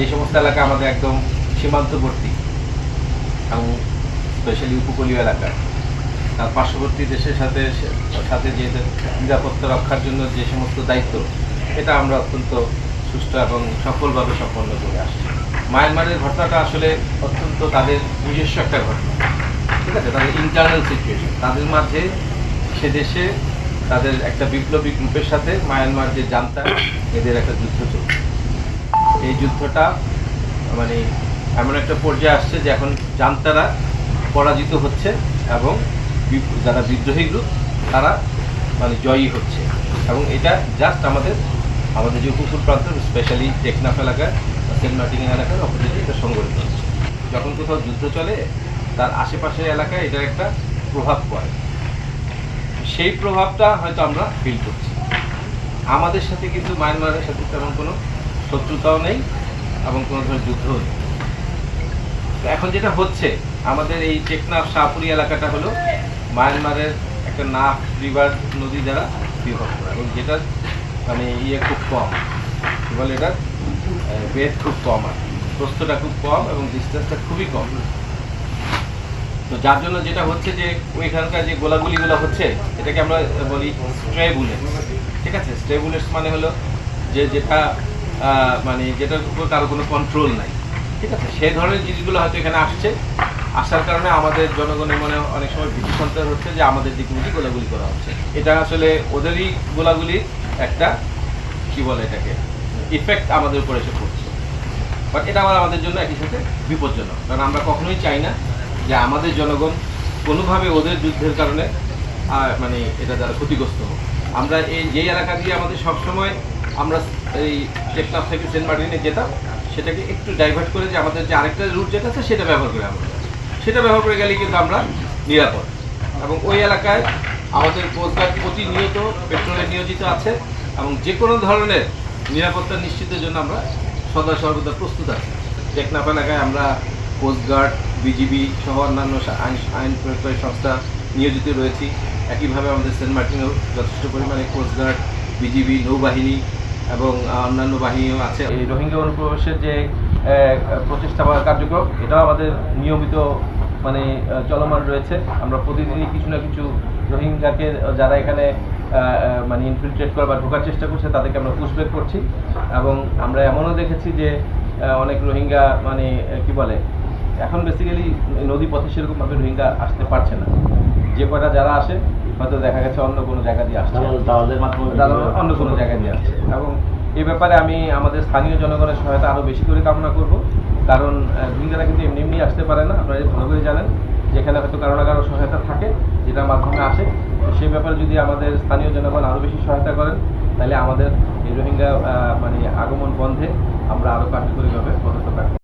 যে সমস্ত এলাকা আমাদের একদম সীমান্তবর্তী এবং স্পেশালি উপকূলীয় এলাকা, তার পার্শ্ববর্তী দেশের সাথে সাথে যে নিরাপত্তা রক্ষার জন্য যে সমস্ত দায়িত্ব, এটা আমরা অত্যন্ত সুষ্ঠু এবং সফলভাবে সম্পন্ন করে আসছি। মায়ানমারের ঘটনাটা আসলে অত্যন্ত তাদের নিজস্ব একটা ঘটনা। ঠিক আছে? তাদের ইন্টারনাল সিচুয়েশন তাদের মাঝে সে দেশে তাদের একটা বিপ্লবী গ্রুপের সাথে মায়ানমার যে জানতা এদের একটা যুদ্ধ চলছে। এই যুদ্ধটা মানে এমন একটা পর্যায়ে আসছে যে এখন জান্তারা পরাজিত হচ্ছে এবং যারা বিদ্রোহী গ্রুপ, তারা মানে জয়ী হচ্ছে। এবং এটা জাস্ট আমাদের আমাদের যে উপকূল প্রান্ত স্পেশালি টেকনাফ এলাকায় সেন্ট মার্টিন এলাকার অপোজিটে এটা সংগঠিত হচ্ছে। যখন কোথাও যুদ্ধ চলে, তার আশেপাশের এলাকায় এটার একটা প্রভাব পড়ে। সেই প্রভাবটা হয়তো আমরা ফিল করছি। আমাদের সাথে কিন্তু, মায়ানমারের সাথে তেমন কোনো শত্রুতাও নেই এবং কোনো ধরনের যুদ্ধও নেই। এখন যেটা হচ্ছে, আমাদের এই টেকনাফ শাহপুরি এলাকাটা হলো মায়ানমারের একটা নাফ রিভার নদী দ্বারা বিভক্ত এবং যেটা মানে ইয়ে খুব কম। কি বলে এটা? বেদ খুব কম আর। প্রস্থটা খুব কম এবং ডিস্টেন্সটা খুবই কম। তো যার জন্য যেটা হচ্ছে যে, ওইখানকার যে গোলাগুলিগুলো হচ্ছে, এটাকে আমরা বলি স্ট্রে বুলেট ঠিক আছে? স্ট্রে বুলেটস মানে হলো যে যেটা মানে যেটার উপর কারও কোনো কন্ট্রোল নাই। ঠিক আছে? সেই ধরনের জিনিসগুলো হয়তো এখানে আসছে। আসার কারণে আমাদের জনগণের মনে অনেক সময় ভীতি সন্ত্রাস হচ্ছে যে আমাদের দিক দিকে গোলাগুলি করা হচ্ছে। এটা আসলে ওদেরই গোলাগুলির একটা, কি বলে এটাকে ইফেক্ট আমাদের উপরে এসে পড়ছে। বাট এটা আবার আমাদের জন্য একই সাথে বিপজ্জনক। কারণ আমরা কখনোই চাই না যে আমাদের জনগণ কোনোভাবে ওদের যুদ্ধের কারণে মানে এটা দ্বারা ক্ষতিগ্রস্ত হোক। আমরা এই, যেই এলাকা দিয়ে আমাদের সবসময় আমরা এই টেকনাফ থেকে সেন্ট মার্টিনে যেতাম, সেটাকে একটু ডাইভার্ট করে যে আমাদের যে আরেকটা রুট যেটা আছে সেটা ব্যবহার করে আমরা সেটা ব্যবহার করে গেলে কিন্তু আমরা নিরাপদ। এবং ওই এলাকায় আমাদের কোস্টগার্ড প্রতিনিয়ত পেট্রোলে নিয়োজিত আছে এবং যে কোনো ধরনের নিরাপত্তা নিশ্চিতের জন্য আমরা সদা সর্বদা প্রস্তুত আছি। টেকনাফ এলাকায় আমরা কোস্টগার্ড বিজিবি সহ অন্যান্য আইন প্রয়োগকারী সংস্থা নিয়োজিত রয়েছি। একইভাবে আমাদের সেন্ট মার্টিনেও যথেষ্ট পরিমাণে কোস্টগার্ড বিজিবি নৌবাহিনী এবং অন্যান্য বাহিনীও আছে। এই রোহিঙ্গা অনুপ্রবেশের যে প্রচেষ্টা বা কার্যক্রম, এটাও আমাদের নিয়মিত মানে চলমান রয়েছে। আমরা প্রতিদিনই কিছু না কিছু রোহিঙ্গাকে যারা এখানে মানে ইনফিলট্রেট করা বা ঢোকার চেষ্টা করছে, তাদেরকে আমরা পুষব্যাক করছি। এবং আমরা এমনও দেখেছি যে অনেক রোহিঙ্গা মানে কি বলে, এখন বেসিক্যালি নদী পথে সেরকমভাবে রোহিঙ্গা আসতে পারছে না। যে কটা যারা আসে হয়তো দেখা গেছে অন্য কোনো জায়গা দিয়ে আসছে। দালালের মাধ্যমে অন্য কোনো জায়গা দিয়ে আসছে। এবং এই ব্যাপারে আমি আমাদের স্থানীয় জনগণের সহায়তা আরও বেশি করে কামনা করব। কারণ রোহিঙ্গারা কিন্তু এমনি এমনি আসতে পারে না। আপনারা ভালো করে জানেন যেখানে হয়তো কারও না কারও সহায়তা থাকে যেটার মাধ্যমে আসে। সেই ব্যাপারে যদি আমাদের স্থানীয় জনগণ আরও বেশি সহায়তা করেন তাহলে আমাদের এই রোহিঙ্গা মানে আগমন বন্ধে আমরা আরও কার্যকরীভাবে পদক্ষেপ রাখব